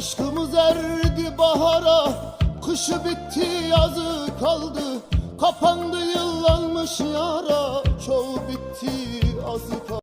Aşkımız erdi bahara Kışı bitti yazı kaldı. Kapandı yıllanmış yara Çoğu bitti azı kaldı.